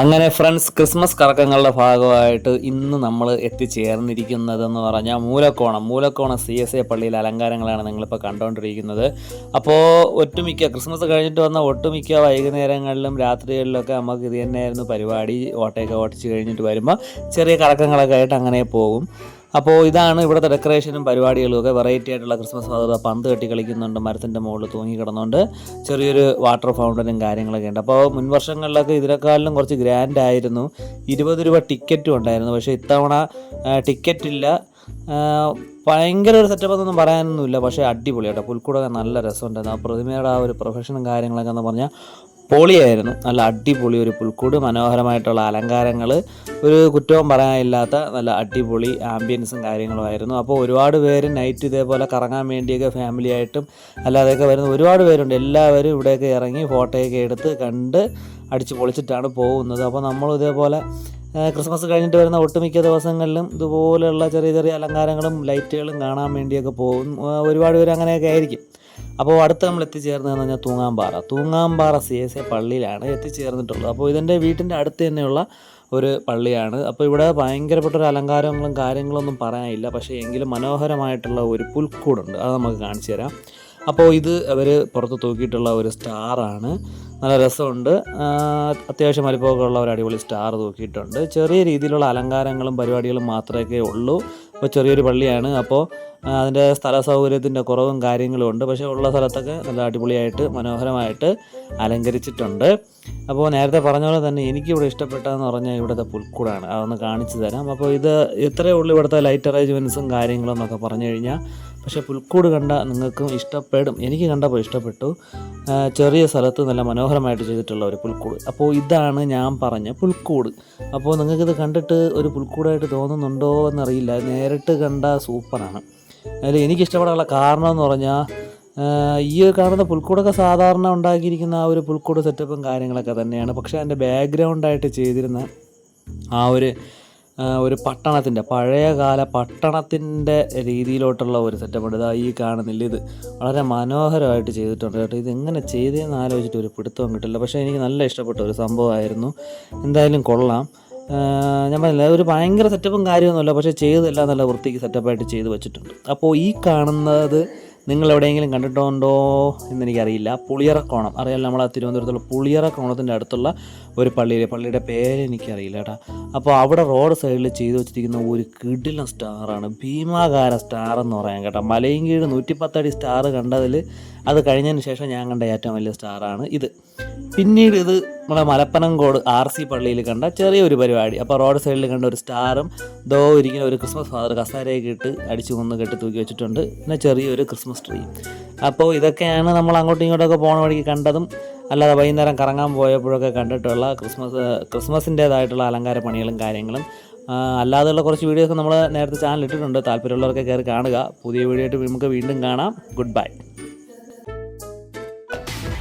അങ്ങനെ friends Christmas കറക്കങ്ങളുടെ ഭാഗമായിട്ട് ഇന്ന് നമ്മൾ എത്തിച്ചേർന്നിരിക്കുന്നതെന്ന് പറഞ്ഞാൽ Moolakkonam. Moolakkonam C S A പള്ളിയിലെ അലങ്കാരങ്ങളാണ് നിങ്ങളിപ്പോൾ കണ്ടുകൊണ്ടിരിക്കുന്നത്. അപ്പോൾ ഒട്ടുമിക്ക ക്രിസ്മസ് കഴിഞ്ഞിട്ട് വന്ന ഒട്ടുമിക്ക വൈകുന്നേരങ്ങളിലും രാത്രികളിലൊക്കെ നമുക്ക് ഇത് തന്നെയായിരുന്നു പരിപാടി. ഓട്ടയൊക്കെ ഓട്ടിച്ച് കഴിഞ്ഞിട്ട് വരുമ്പോൾ ചെറിയ കറക്കങ്ങളൊക്കെ ആയിട്ട് അങ്ങനെ പോകും. അപ്പോൾ ഇതാണ് ഇവിടുത്തെ ഡെക്കറേഷനും പരിപാടികളും ഒക്കെ. വെറൈറ്റി ആയിട്ടുള്ള ക്രിസ്മസ് ഫാദർ പന്ത് കെട്ടി കളിക്കുന്നുണ്ട് മരത്തിന്റെ മുകളിൽ തൂങ്ങി കിടന്നുകൊണ്ട് ചെറിയൊരു വാട്ടർ ഫൗണ്ടനും കാര്യങ്ങളൊക്കെ ഉണ്ട്. അപ്പോൾ മുൻ വർഷങ്ങളിലൊക്കെ ഇതിനേക്കാളിലും കുറച്ച് ഗ്രാൻഡ് ആയിരുന്നു. ഇരുപത് രൂപ ടിക്കറ്റും ഉണ്ടായിരുന്നു. പക്ഷേ ഇത്തവണ ടിക്കറ്റ് ഇല്ല. ആ, ഭയങ്കര ഒരു സെറ്റപ്പ് എന്നൊന്നും പറയാനൊന്നുമില്ല. പക്ഷേ അടിപൊളിയാട്ടോ പുൽക്കൂടൊക്കെ നല്ല രസമുണ്ടായിരുന്നു. ആ പ്രതിമയുടെ ആ ഒരു പ്രൊഫഷനും കാര്യങ്ങളൊക്കെ എന്ന് പറഞ്ഞാൽ പൊളിയായിരുന്നു. നല്ല അടിപൊളി ഒരു പുൽക്കൂട് മനോഹരമായിട്ടുള്ള അലങ്കാരങ്ങൾ ഒരു കുറ്റവും പറയാനില്ലാത്ത നല്ല അടിപൊളി ആംബിയൻസും കാര്യങ്ങളും ആയിരുന്നു. അപ്പോൾ ഒരുപാട് പേര് നൈറ്റ് ഇതേപോലെ കറങ്ങാൻ വേണ്ടിയൊക്കെ ഫാമിലി ആയിട്ടും അല്ലാതെയൊക്കെ വരുന്ന ഒരുപാട് പേരുണ്ട്. എല്ലാവരും ഇവിടെയൊക്കെ ഇറങ്ങി ഫോട്ടോയൊക്കെ എടുത്ത് കണ്ട് അടിച്ച് പൊളിച്ചിട്ടാണ് പോകുന്നത്. അപ്പോൾ നമ്മളും ഇതേപോലെ ക്രിസ്മസ് കഴിഞ്ഞിട്ട് വരുന്ന ഒട്ടുമിക്ക ദിവസങ്ങളിലും ഇതുപോലെയുള്ള ചെറിയ ചെറിയ അലങ്കാരങ്ങളും ലൈറ്റുകളും കാണാൻ വേണ്ടിയൊക്കെ പോകും. ഒരുപാട് പേര് അങ്ങനെയൊക്കെ ആയിരിക്കും. അപ്പോൾ അടുത്ത് നമ്മൾ എത്തിച്ചേർന്നതെന്ന് പറഞ്ഞാൽ Thoongampara. Thoongampara C S A പള്ളിയിലാണ് എത്തിച്ചേർന്നിട്ടുള്ളത്. അപ്പോൾ ഇതിന്റെ വീട്ടിന്റെ അടുത്ത് തന്നെയുള്ള ഒരു പള്ളിയാണ്. അപ്പോൾ ഇവിടെ ഭയങ്കരപ്പെട്ട ഒരു അലങ്കാരങ്ങളും കാര്യങ്ങളൊന്നും പറയാനില്ല. പക്ഷേ എങ്കിലും മനോഹരമായിട്ടുള്ള ഒരു പുൽക്കൂടുണ്ട്. അത് നമുക്ക് കാണിച്ചു തരാം. അപ്പോൾ ഇത് അവർ പുറത്ത് തൂക്കിയിട്ടുള്ള ഒരു സ്റ്റാറാണ്. നല്ല രസമുണ്ട്. അത്യാവശ്യം വലിപ്പമൊക്കെ ഉള്ള ഒരു അടിപൊളി സ്റ്റാർ തൂക്കിയിട്ടുണ്ട്. ചെറിയ രീതിയിലുള്ള അലങ്കാരങ്ങളും പരിപാടികളും മാത്രമേ ഉള്ളൂ. അപ്പോൾ ചെറിയൊരു പള്ളിയാണ്. അപ്പോൾ അതിന്റെ സ്ഥല സൗകര്യത്തിന്റെ കുറവും കാര്യങ്ങളും ഉണ്ട്. പക്ഷേ ഉള്ള സ്ഥലത്തൊക്കെ നല്ല അടിപൊളിയായിട്ട് മനോഹരമായിട്ട് അലങ്കരിച്ചിട്ടുണ്ട്. അപ്പോൾ നേരത്തെ പറഞ്ഞ പോലെ തന്നെ എനിക്കിവിടെ ഇഷ്ടപ്പെട്ടതെന്ന് പറഞ്ഞാൽ ഇവിടുത്തെ പുൽക്കൂടാണ്. അതൊന്ന് കാണിച്ചു തരാം. അപ്പോൾ ഇത് ഇത്രയേ ഉള്ളൂ ഇവിടുത്തെ ലൈറ്റ് അറേഞ്ച്മെന്റ്സും കാര്യങ്ങളും എന്നൊക്കെ പറഞ്ഞു കഴിഞ്ഞാൽ. പക്ഷേ പുൽക്കൂട് കണ്ട നിങ്ങൾക്കും ഇഷ്ടപ്പെടും. എനിക്ക് കണ്ടപ്പോൾ ഇഷ്ടപ്പെട്ടു. ചെറിയ സ്ഥലത്ത് നല്ല മനോഹരമായിട്ട് ചെയ്തിട്ടുള്ള ഒരു പുൽക്കൂട്. അപ്പോൾ ഇതാണ് ഞാൻ പറഞ്ഞ പുൽക്കൂട്. അപ്പോൾ നിങ്ങൾക്കിത് കണ്ടിട്ട് ഒരു പുൽക്കൂടായിട്ട് തോന്നുന്നുണ്ടോ എന്നറിയില്ല. നേരിട്ട് കണ്ട സൂപ്പറാണ്. അതിൽ എനിക്കിഷ്ടപ്പെടാനുള്ള കാരണം എന്ന് പറഞ്ഞാൽ ഈ കാണുന്ന പുൽക്കൂടൊക്കെ സാധാരണ ഉണ്ടാക്കിയിരിക്കുന്ന ആ ഒരു പുൽക്കൂട് സെറ്റപ്പും കാര്യങ്ങളൊക്കെ തന്നെയാണ്. പക്ഷേ അതിന്റെ ബാക്ക്ഗ്രൗണ്ടായിട്ട് ചെയ്തിരുന്ന ആ ഒരു ഒരു പട്ടണത്തിന്റെ പഴയകാല പട്ടണത്തിന്റെ രീതിയിലോട്ടുള്ള ഒരു സെറ്റപ്പ് ഉണ്ട്. ഇതാ ഈ കാണുന്നില്ല. ഇത് വളരെ മനോഹരമായിട്ട് ചെയ്തിട്ടുണ്ട് കേട്ടോ. ഇത് എങ്ങനെ ചെയ്തതെന്ന് ആലോചിച്ചിട്ട് ഒരു പിടുത്തവും കിട്ടില്ല. പക്ഷേ എനിക്ക് നല്ല ഇഷ്ടപ്പെട്ട ഒരു സംഭവമായിരുന്നു. എന്തായാലും കൊള്ളാം. ഞാൻ പറഞ്ഞില്ല ഒരു ഭയങ്കര സെറ്റപ്പും കാര്യമൊന്നുമില്ല പക്ഷേ ചെയ്തല്ല നല്ല വൃത്തിക്ക് സെറ്റപ്പായിട്ട് ചെയ്ത് വെച്ചിട്ടുണ്ട്. അപ്പോൾ ഈ കാണുന്നത് നിങ്ങൾ എവിടെയെങ്കിലും കണ്ടിട്ടുണ്ടോ എന്നെനിക്കറിയില്ല പുളിയറക്കോണം അറിയാലോ ആ തിരുവനന്തപുരത്തുള്ള പുളിയറക്കോണത്തിന്റെ അടുത്തുള്ള ഒരു പള്ളിയിലെ പള്ളിയുടെ പേര് എനിക്കറിയില്ല കേട്ടോ. അപ്പോൾ അവിടെ റോഡ് സൈഡിൽ ചെയ്തു വെച്ചിരിക്കുന്ന ഒരു കിടിലം സ്റ്റാറാണ് ഭീമാകാര സ്റ്റാർ എന്ന് പറയാം കേട്ടോ. മലയും കീഴ് നൂറ്റിപ്പത്തടി സ്റ്റാർ കണ്ടതിൽ അത് കഴിഞ്ഞതിന് ശേഷം ഞാൻ കണ്ട ഏറ്റവും വലിയ സ്റ്റാറാണ് ഇത്. പിന്നീട് ഇത് നമ്മുടെ മലപ്പനംകോട് ആർ സി പള്ളിയിൽ കണ്ട ചെറിയൊരു പരിപാടി. അപ്പോൾ റോഡ് സൈഡിൽ കണ്ട ഒരു സ്റ്റാറും ദോ ഇരിക്കുന്ന ഒരു ക്രിസ്മസ് ഫാദർ കസാരയൊക്കെ ഇട്ട് അടിച്ചു കൊന്ന് കെട്ടി തൂക്കി വെച്ചിട്ടുണ്ട്. പിന്നെ ചെറിയൊരു ക്രിസ്മസ് ട്രീ. അപ്പോൾ ഇതൊക്കെയാണ് നമ്മൾ അങ്ങോട്ടും ഇങ്ങോട്ടൊക്കെ പോണ വഴിക്ക് കണ്ടതും അല്ലാതെ വൈകുന്നേരം കറങ്ങാൻ പോയപ്പോഴൊക്കെ കണ്ടിട്ടുള്ള ക്രിസ്മസ് ക്രിസ്മസിന്റേതായിട്ടുള്ള അലങ്കാര പണികളും കാര്യങ്ങളും. അല്ലാതെയുള്ള കുറച്ച് വീഡിയോസ് നമ്മൾ നേരത്തെ ചാനൽ ഇട്ടിട്ടുണ്ട്. താല്പര്യമുള്ളവർക്ക് കയറി കാണുക. പുതിയ വീഡിയോ ആയിട്ട് നമുക്ക് വീണ്ടും കാണാം. Good bye